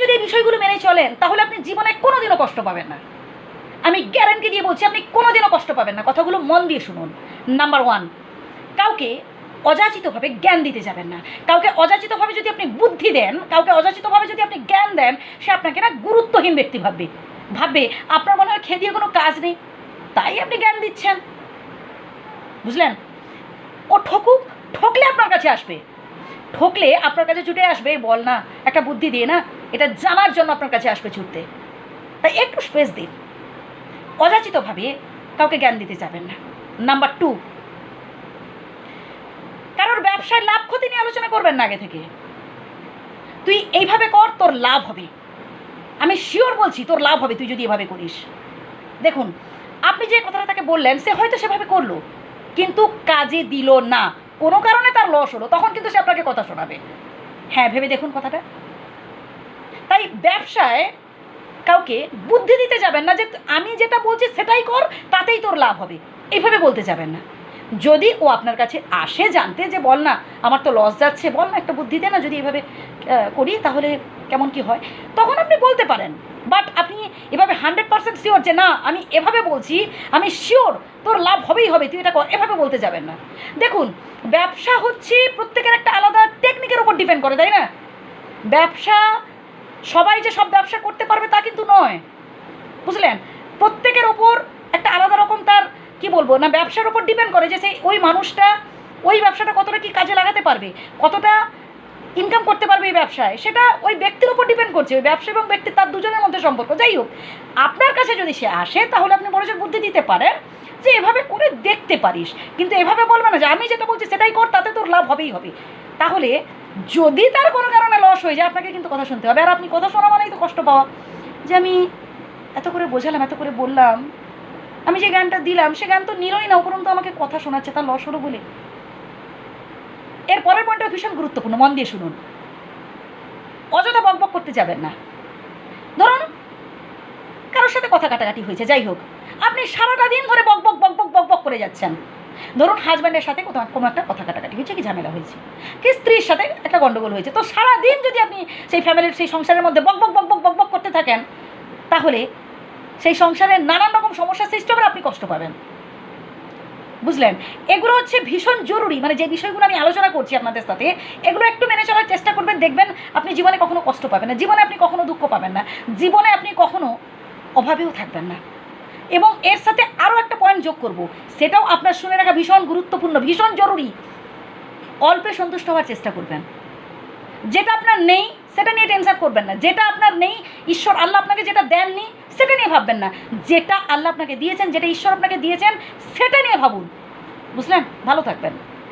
যদি এই বিষয়গুলো মেনে চলেন, তাহলে আপনি জীবনে কোনোদিনও কষ্ট পাবেন না। আমি গ্যারান্টি দিয়ে বলছি, আপনি কোনোদিনও কষ্ট পাবেন না। কথাগুলো মন দিয়ে শুনুন। নাম্বার ওয়ান কাউকে অযাচিতভাবে জ্ঞান দিতে যাবেন না। কাউকে অযাচিতভাবে যদি আপনি বুদ্ধি দেন, কাউকে অযাচিতভাবে যদি আপনি জ্ঞান দেন, সে আপনাকে না গুরুত্বহীন ব্যক্তি ভাববে। ভাববে, আপনার মনে হয় খেয়ে দিয়ে কোনো কাজ নেই? তাই আপনি জ্ঞান দিচ্ছেন। বুঝলেন? ও ঠকুক, ঠকলে আপনার কাছে আসবে। ঠকলে আপনার কাছে ছুটে আসবে, বল না, একটা বুদ্ধি দিয়ে না, এটা জানার জন্য আপনার কাছে আসবে ছুটতে। তাই একটু স্পেস দিন। অযাচিতভাবে কাউকে জ্ঞান দিতে যাবেন না। নাম্বার টু কারোর ব্যবসায় লাভ ক্ষতি নিয়ে আলোচনা করবেন না আগে থেকে। তুই এইভাবে কর, তোর লাভ হবে। আমি শিওর বলছি, তোর লাভ হবে, তুই যদি এভাবে করিস। দেখুন, আপনি যে কথাটা তাকে বললেন, সে হয়তো সেভাবে করল, কিন্তু কাজে দিল না। কোনো কারণে তার লস হলো, তখন কিন্তু সে আপনাকে কথা শোনাবে। হ্যাঁ ভেবে দেখুন কথাটা। তাই ব্যবসায় কাউকে বুদ্ধি দিতে যাবেন না যে আমি যেটা বলছি সেটাই কর, তাতেই তোর লাভ হবে। এইভাবে বলতে যাবেন না। যদি ও আপনার কাছে আসে জানতে যে, বল না, আমার তো লস যাচ্ছে, বল না, একটা বুদ্ধি দে না, যদি এভাবে করি তাহলে কেমন কি হয়? তখন আপনি বলতে পারেন। বাট এভাবে হান্ড্রেড পার্সেন্ট শিওর যে না, আমি এভাবে বলছি, আমি শিওর তোর লাভ হবেই হবে, তুই এটা এভাবে বলতে যাবেন না। দেখুন, ব্যবসা হচ্ছে প্রত্যেকের একটা আলাদা টেকনিকের উপর ডিপেন্ড করে, তাই না? ব্যবসা, সবাই যে সব ব্যবসা করতে পারবে তা কিন্তু নয়। বুঝলেন? প্রত্যেকের ওপর একটা আলাদা রকম তার, কি বলব, না, ব্যবসার উপর ডিপেন্ড করে যে সেই ওই মানুষটা ওই ব্যবসাটা কতটা কি কাজে লাগাতে পারবে, কতটা ইনকাম করতে পারবে এই ব্যবসায়, সেটা ওই ব্যক্তির উপর ডিপেন্ড করছে, ওই ব্যবসা এবং ব্যক্তি তার দুজনের মধ্যে সম্পর্ক। যাই হোক, আপনার কাছে যদি সে আসে, তাহলে আপনি বড় বুদ্ধি দিতে পারেন যে এভাবে করে দেখতে পারিস। কিন্তু এভাবে বলবে না যে আমি যেটা বলছি সেটাই কর, তাতে তোর লাভ হবেই হবে। তাহলে যদি তার কোনো কারণে লস হয়ে যায়, আপনাকে কিন্তু কথা শুনতে হবে। আর আপনি কথা শোনা মানেই তো কষ্ট পাওয়া। যে আমি এত করে বোঝালাম, এত করে বললাম, আমি যে গানটা দিলাম, সে গান তো নিলই না, উপরন্তু আমাকে কথা শোনাচ্ছে, তার লস হলো বলে। এর পরের পয়েন্টটা ভীষণ গুরুত্বপূর্ণ, মন দিয়ে শুনুন। অযথা বকবক করতে যাবেন না। ধরুন, কারোর সাথে কথা কাটাকাটি হয়েছে, যাই হোক, আপনি সারাটা দিন ধরে বক বক বক বক বক বক করে যাচ্ছেন। ধরুন হাজব্যান্ডের সাথে কোথাও কোনো একটা কথা কাটাকাটি হয়েছে কি ঝামেলা হয়েছে? কি স্ত্রীর সাথে একটা গন্ডগোল হয়েছে? তো সারা দিন যদি আপনি সেই ফ্যামিলির সেই সংসারের মধ্যে বক বক বক বক বক বক করতে থাকেন, তাহলে সেই সংসারের নানান রকম সমস্যার সৃষ্টি হবে আপনি কষ্ট পাবেন। বুঝলেন? এগুলো হচ্ছে ভীষণ জরুরি। মানে যে বিষয়গুলো আমি আলোচনা করছি আপনাদের সাথে, এগুলো একটু মেনে চলার চেষ্টা করবেন। দেখবেন আপনি জীবনে কখনো কষ্ট পাবেন না। জীবনে আপনি কখনো দুঃখ পাবেন না। জীবনে আপনি কখনো অভাবেও থাকবেন না। এবং এর সাথে আরও একটা পয়েন্ট যোগ করব। সেটাও আপনার শুনে রাখা ভীষণ গুরুত্বপূর্ণ, ভীষণ জরুরি। অল্পে সন্তুষ্ট হওয়ার চেষ্টা করবেন। যেটা আপনার নেই সেটা নিয়ে টেনশন করবেন না। যেটা আপনার নেই, ঈশ্বর আল্লাহ আপনাকে যেটা দেননি, সেটা নিয়ে ভাববেন না। যেটা আল্লাহ আপনাকে দিয়েছেন, যেটা ঈশ্বর আপনাকে দিয়েছেন, সেটা নিয়ে ভাবুন। বুঝলেন? ভালো থাকবেন।